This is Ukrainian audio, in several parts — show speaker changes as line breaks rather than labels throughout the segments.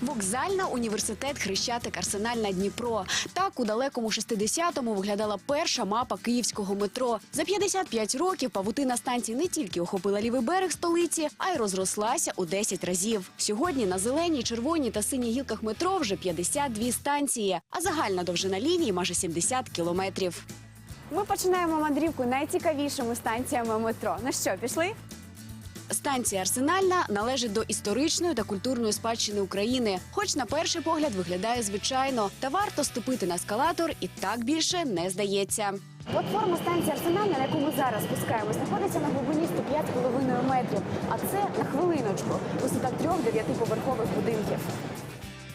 Вокзальна університет Хрещатик Арсенальна Дніпро. Так у далекому 60-му виглядала перша мапа київського метро. За 55 років павутина станції не тільки охопила лівий берег столиці, а й розрослася у 10 разів. Сьогодні на зеленій, червоній та синій гілках метро вже 52 станції, а загальна довжина лінії майже 70 кілометрів. Ми починаємо мандрівку найцікавішими станціями метро. Ну що, пішли? Станція Арсенальна належить до історичної та культурної спадщини України, хоч на перший погляд виглядає звичайно, та варто ступити на ескалатор, і так більше не здається. Платформа станції Арсенальна, на яку ми зараз спускаємось, знаходиться на глибині 105,5 метрів. А це на хвилиночку висота трьох дев'ятиповерхових будинків.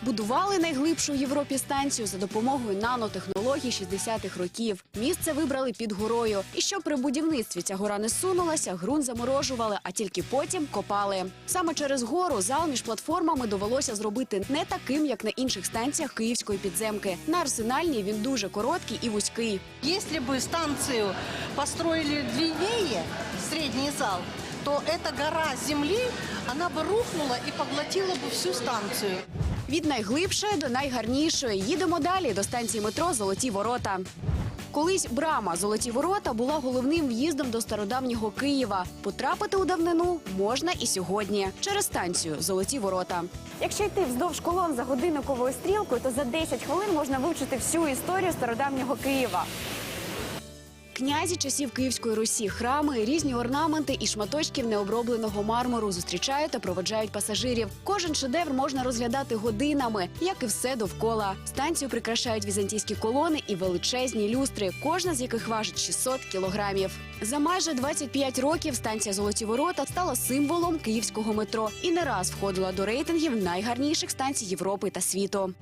Будували найглибшу в Європі станцію за допомогою нанотехнологій 60-х років. Місце вибрали під горою. І щоб при будівництві ця гора не сунулася, ґрунт заморожували, а тільки потім копали. Саме через гору зал між платформами довелося зробити не таким, як на інших станціях київської підземки. На арсенальній він дуже короткий і вузький.
Если бы станцию построили длиннее, средний зал, то эта гора земли, она бы рухнула и поглотила бы всю станцию.
Від найглибшої до найгарнішої їдемо далі до станції метро Золоті Ворота. Колись брама Золоті Ворота була головним в'їздом до стародавнього Києва. Потрапити у давнину можна і сьогодні через станцію Золоті Ворота. Якщо йти вздовж колон за годинниковою стрілкою, то за 10 хвилин можна вивчити всю історію стародавнього Києва. Князі часів Київської Русі, храми, різні орнаменти і шматочків необробленого мармуру зустрічають та проведжають пасажирів. Кожен шедевр можна розглядати годинами, як і все довкола. Станцію прикрашають візантійські колони і величезні люстри, кожна з яких важить 600 кілограмів. За майже 25 років станція Золоті Ворота стала символом київського метро і не раз входила до рейтингів найгарніших станцій Європи та світу.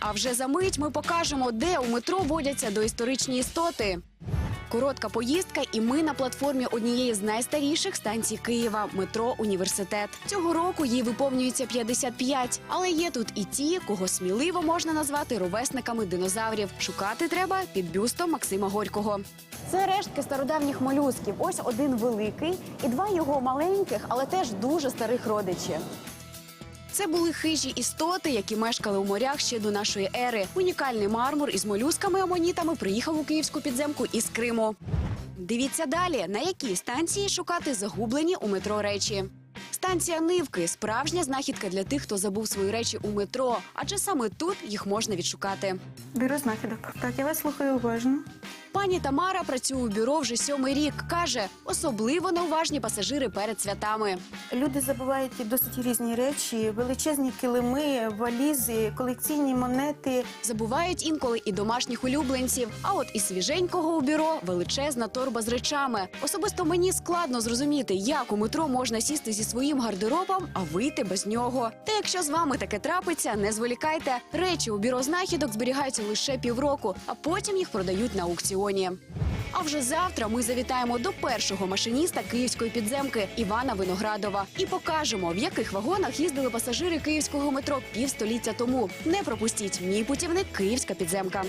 А вже за мить ми покажемо, де у метро водяться доісторичні істоти. Коротка поїздка, і ми на платформі однієї з найстаріших станцій Києва метро Університет. Цього року їй виповнюється 55, але є тут і ті, кого сміливо можна назвати ровесниками динозаврів. Шукати треба під бюстом Максима Горького. Це рештки стародавніх молюсків. Ось один великий і два його маленьких, але теж дуже старих родичі. Це були хижі істоти, які мешкали у морях ще до нашої ери. Унікальний мармур із молюсками-амонітами приїхав у київську підземку із Криму. Дивіться далі, на якій станції шукати загублені у метро речі. Станція Нивки справжня знахідка для тих, хто забув свої речі у метро, адже саме тут їх можна відшукати.
Бюро знахідок. Так, я вас слухаю уважно.
Пані Тамара працює у бюро вже сьомий рік. каже, особливо неуважні пасажири перед святами.
Люди забувають досить різні речі: величезні килими, валізи, колекційні монети.
Забувають інколи і домашніх улюбленців. А от із свіженького у бюро величезна торба з речами. Особисто мені складно зрозуміти, як у метро можна сісти зі своїм гардеробом, а вийти без нього. Та якщо з вами таке трапиться, не зволікайте. Речі у бюро знахідок зберігаються лише півроку, а потім їх продають на аукціоні. А вже завтра ми завітаємо до першого машиніста київської підземки Івана Виноградова і покажемо, в яких вагонах їздили пасажири київського метро півстоліття тому. Не пропустіть мій путівник Київська підземка.